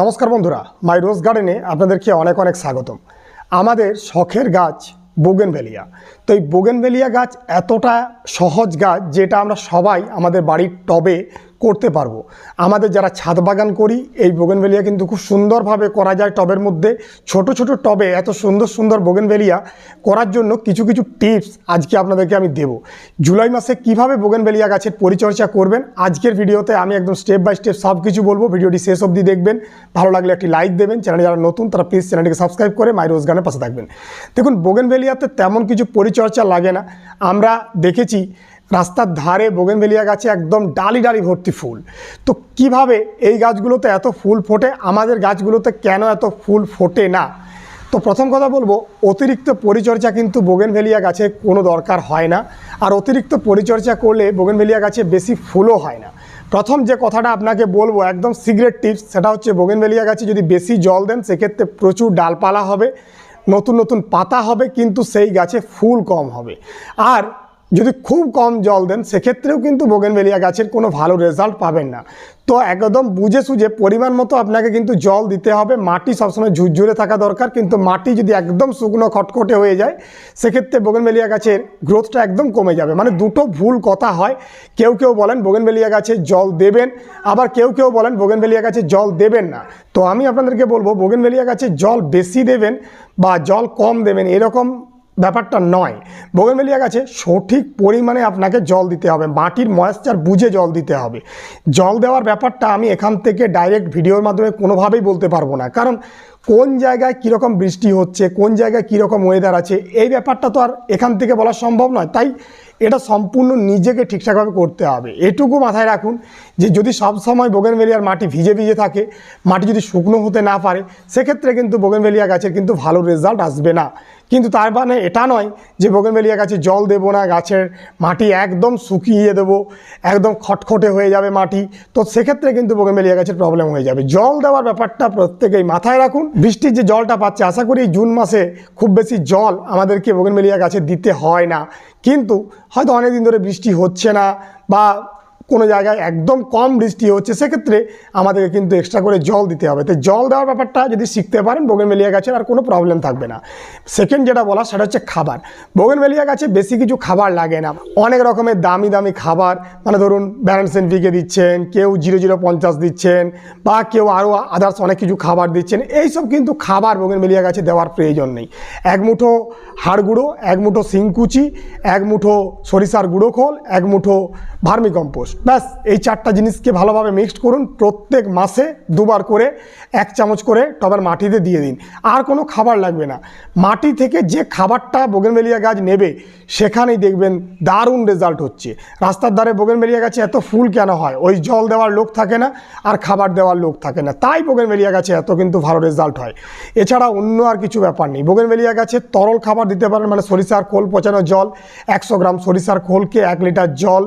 নমস্কার বন্ধুরা মাই রোজ গার্ডেনে আপনাদেরকে অনেক অনেক স্বাগতম। আমাদের শখের গাছ বোগেনভেলিয়া তো এই বোগেনভেলিয়া গাছ এতটা সহজ গাছ যেটা আমরা সবাই আমাদের বাড়ির টবে করতে পারব। আমাদের যারা ছাদ বাগান করি, এই বোগেনভেলিয়া কিন্তু খুব সুন্দরভাবে করা যায় টবের মধ্যে। ছোট ছোট টবে এত সুন্দর সুন্দর বোগেনভেলিয়া করার জন্য কিছু কিছু টিপস আজকে আপনাদেরকে আমি দেব। জুলাই মাসে কীভাবে বোগেনভেলিয়া গাছের পরিচর্যা করবেন, আজকের ভিডিওতে আমি একদম স্টেপ বাই স্টেপ সব কিছু বলব। ভিডিওটি শেষ অবধি দেখবেন। ভালো লাগলে একটি লাইক দেবেন। চ্যানেলে যারা নতুন, তারা প্লিজ চ্যানেলটিকে সাবস্ক্রাইব করে মাই রোজ গানের পাশে থাকবেন। দেখুন বোগেনভেলিয়াতে তেমন কিছু পরিচর্যা লাগে না। আমরা দেখেছি রাস্তার ধারে বোগেনভেলিয়া গাছে একদম ডালি ডালি ভর্তি ফুল। তো কীভাবে এই গাছগুলোতে এত ফুল ফোটে, আমাদের গাছগুলোতে কেন এত ফুল ফোটে না? তো প্রথম কথা বলব, অতিরিক্ত পরিচর্যা কিন্তু বোগেনভেলিয়া গাছে কোনো দরকার হয় না। আর অতিরিক্ত পরিচর্যা করলে বোগেনভেলিয়া গাছে বেশি ফুলও হয় না। প্রথম যে কথাটা আপনাকে বলব, একদম সিগারেট টিপস, সেটা হচ্ছে বোগেনভেলিয়া গাছে যদি বেশি জল দেন, সেক্ষেত্রে প্রচুর ডালপালা হবে, নতুন নতুন পাতা হবে, কিন্তু সেই গাছে ফুল কম হবে। আর যদি খুব কম জল দেন, সেক্ষেত্রেও কিন্তু বোগেনভেলিয়া গাছের কোনো ভালো রেজাল্ট পাবেন না। তো একদম বুঝে সুঝে পরিমাণ মতো আপনাকে কিন্তু জল দিতে হবে। মাটি সবসময় ঝুরঝুরে থাকা দরকার, কিন্তু মাটি যদি একদম শুকনো, খটখটে হয়ে যায়, সেক্ষেত্রে বোগেনভেলিয়া গাছের গ্রোথটা একদম কমে যাবে। মানে দুটো ভুল কথা হয়। কেউ কেউ বলেন বোগেনভেলিয়া গাছে জল দেবেন, আবার কেউ কেউ বলেন বোগেনভেলিয়া গাছে জল দেবেন না। তো আমি আপনাদেরকে বলব, বোগেনভেলিয়া গাছে জল বেশি দেবেন বা জল কম দেবেন, এরকম ব্যাপারটা নয়। বোগেনভেলিয়া গাছে সঠিক পরিমাণে আপনাকে জল দিতে হবে, মাটির ময়েশ্চার বুঝে জল দিতে হবে। জল দেওয়ার ব্যাপারটা আমি এখান থেকে ডাইরেক্ট ভিডিওর মাধ্যমে কোনোভাবেই বলতে পারব না। কারণ কোন জায়গায় কীরকম বৃষ্টি হচ্ছে, কোন জায়গায় কীরকম ওয়েদার আছে, এই ব্যাপারটা তো আর এখান থেকে বলা সম্ভব নয়। তাই এটা সম্পূর্ণ নিজেকে ঠিকঠাকভাবে করতে হবে। এটুকু মাথায় রাখুন যে যদি সব সময় বোগেনভেলিয়ার মাটি ভিজে ভিজে থাকে, মাটি যদি শুকনো হতে না পারে, সেক্ষেত্রে কিন্তু বোগেনভেলিয়া গাছের কিন্তু ভালো রেজাল্ট আসবে না। কিন্তু তার মানে এটা নয় যে বোগেনভেলিয়া গাছে জল দেবো না, গাছের মাটি একদম শুকিয়ে দেবো, একদম খটখটে হয়ে যাবে মাটি। তো সেক্ষেত্রে কিন্তু বোগেনভেলিয়া গাছের প্রবলেম হয়ে যাবে। জল দেওয়ার ব্যাপারটা প্রত্যেকেই মাথায় রাখুন। বৃষ্টির যে জলটা পাচ্ছে, আশা করি জুন মাসে খুব বেশি জল আমাদেরকে বোগেনভেলিয়া গাছে দিতে হয় না। কিন্তু হয়তো অনেক দিন ধরে বৃষ্টি হচ্ছে না বা কোনো জায়গায় একদম কম বৃষ্টি হচ্ছে, সেক্ষেত্রে আমাদেরকে কিন্তু এক্সট্রা করে জল দিতে হবে। তো জল দেওয়ার ব্যাপারটা যদি শিখতে পারেন, বোগেনভেলিয়া গাছের আর কোনো প্রবলেম থাকবে না। সেকেন্ড যেটা বলা সেটা হচ্ছে খাবার। বোগেনভেলিয়া গাছে বেশি কিছু খাবার লাগে না। অনেক রকমের দামি দামি খাবার মানে ধরুন ব্যালেন্স এনপিকে দিচ্ছেন, কেউ জিরো জিরো পঞ্চাশ দিচ্ছেন, বা কেউ আরও আদার্স অনেক কিছু খাবার দিচ্ছেন, এইসব কিন্তু খাবার বোগেনভেলিয়া গাছে দেওয়ার প্রয়োজন নেই। এক মুঠো হাড় গুঁড়ো, এক মুঠো শিংকুচি, এক মুঠো সরিষার গুঁড়ো খোল, এক মুঠো ভার্মি কম্পোস্ট ব্যাস, এই চারটা জিনিসকে ভালোভাবে মিক্সড করুন, প্রত্যেক মাসে দুবার করে এক চামচ করে টবের মাটিতে দিয়ে দিন। আর কোনো খাবার লাগবে না। মাটি থেকে যে খাবারটা বোগেনভেলিয়া গাছ নেবে, সেখানেই দেখবেন দারুণ রেজাল্ট হচ্ছে। রাস্তার ধারে বোগেনভেলিয়া গাছে এত ফুল কেন হয়? ওই জল দেওয়ার লোক থাকে না, আর খাবার দেওয়ার লোক থাকে না। তাই বোগেনভেলিয়া গাছে এত কিন্তু ভালো রেজাল্ট হয়। এছাড়া অন্য আর কিছু ব্যাপার নেই। বোগেনভেলিয়া গাছে তরল খাবার দিতে পারেন মানে সরিষার খোল পচানো জল, একশো গ্রাম সরিষার খোলকে এক লিটার জল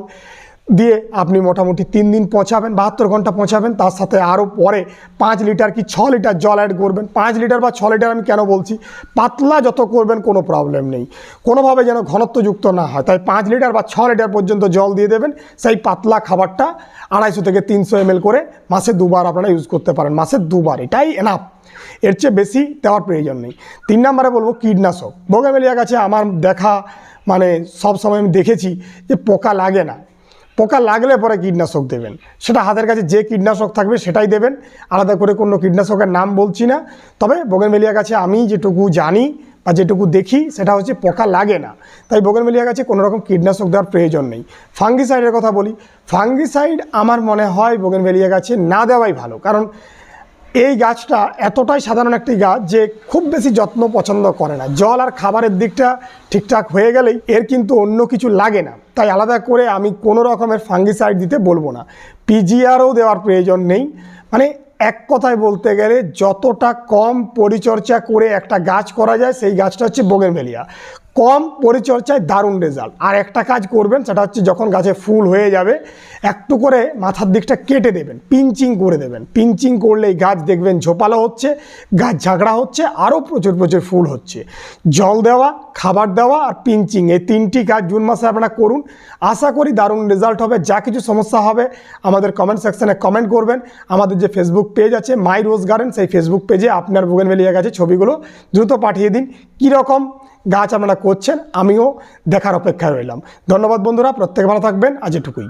দিয়ে আপনি মোটামুটি তিন দিন পৌঁছাবেন, বাহাত্তর ঘণ্টা পৌঁছাবেন, তার সাথে আরও পরে পাঁচ লিটার কি ছ লিটার জল অ্যাড করবেন। পাঁচ লিটার বা ছ লিটার আমি কেন বলছি? পাতলা যত করবেন কোনো প্রবলেম নেই। কোনোভাবে যেন ঘনত্বযুক্ত না হয়। তাই পাঁচ লিটার বা ছ লিটার পর্যন্ত জল দিয়ে দেবেন। সেই পাতলা খাবারটা আড়াইশো থেকে তিনশো এমএল করে মাসে দুবার আপনারা ইউজ করতে পারেন। মাসে দুবার। এটাই এনাফ এর চেয়ে বেশি দেওয়ার প্রয়োজন নেই। তিন নম্বরে বলব কীটনাশক। বোগামেলিয়া গাছে আমার দেখা মানে সব সময় আমি দেখেছি যে পোকা লাগে না। পোকা লাগলে পরে কীটনাশক দেবেন। সেটা হাতের কাছে যে কীটনাশক থাকবে সেটাই দেবেন। আলাদা করে কোনো কীটনাশকের নাম বলছি না। তবে বোগেনভেলিয়া গাছে আমি যেটুকু জানি বা যেটুকু দেখি, সেটা হচ্ছে পোকা লাগে না। তাই বোগেনভেলিয়া গাছে কোনো রকম কীটনাশক দেওয়ার প্রয়োজন নেই। ফাঙ্গিসাইডের কথা বলি। ফাঙ্গিসাইড আমার মনে হয় বোগেনভেলিয়া গাছে না দেওয়াই ভালো। কারণ এই গাছটা এতটাই সাধারণ একটি গাছ যে খুব বেশি যত্ন পছন্দ করে না। জল আর খাবারের দিকটা ঠিকঠাক হয়ে গেলেই এর কিন্তু অন্য কিছু লাগে না। তাই আলাদা করে আমি কোনো রকমের ফাঙ্গিসাইড দিতে বলব না। পিজিআরও দেওয়ার প্রয়োজন নেই। মানে এক কথায় বলতে গেলে যতটা কম পরিচর্যা করে একটা গাছ করা যায়, সেই গাছটা হচ্ছে বোগেনভেলিয়া কম পরিচর্যায় দারুণ রেজাল্ট আর একটা কাজ করবেন, সেটা হচ্ছে যখন গাছে ফুল হয়ে যাবে, একটু করে মাথার দিকটা কেটে দেবেন, পিঞ্চিং করে দেবেন। পিঞ্চিং করলে এই গাছ দেখবেন ঝোপালো হচ্ছে, গাছ ঝাগড়া হচ্ছে, আরও প্রচুর প্রচুর ফুল হচ্ছে। জল দেওয়া, খাবার দেওয়া আর পিঞ্চিং, এই তিনটি কাজ জুন মাসে আপনারা করুন। আশা করি দারুণ রেজাল্ট হবে, যা কিছু সমস্যা হবে, আমাদের কমেন্ট সেকশানে কমেন্ট করবেন। আমাদের যে ফেসবুক পেজ আছে মাই রোজ গার্ডেন সেই ফেসবুক পেজে আপনার বুগেনভেলিয়া গাছের ছবিগুলো দ্রুত পাঠিয়ে দিন। কীরকম? গাছ আপনারা করছেন আমিও দেখার অপেক্ষায় রইলাম। ধন্যবাদ বন্ধুরা প্রত্যেকে ভালো থাকবেন আজ এটুকুই।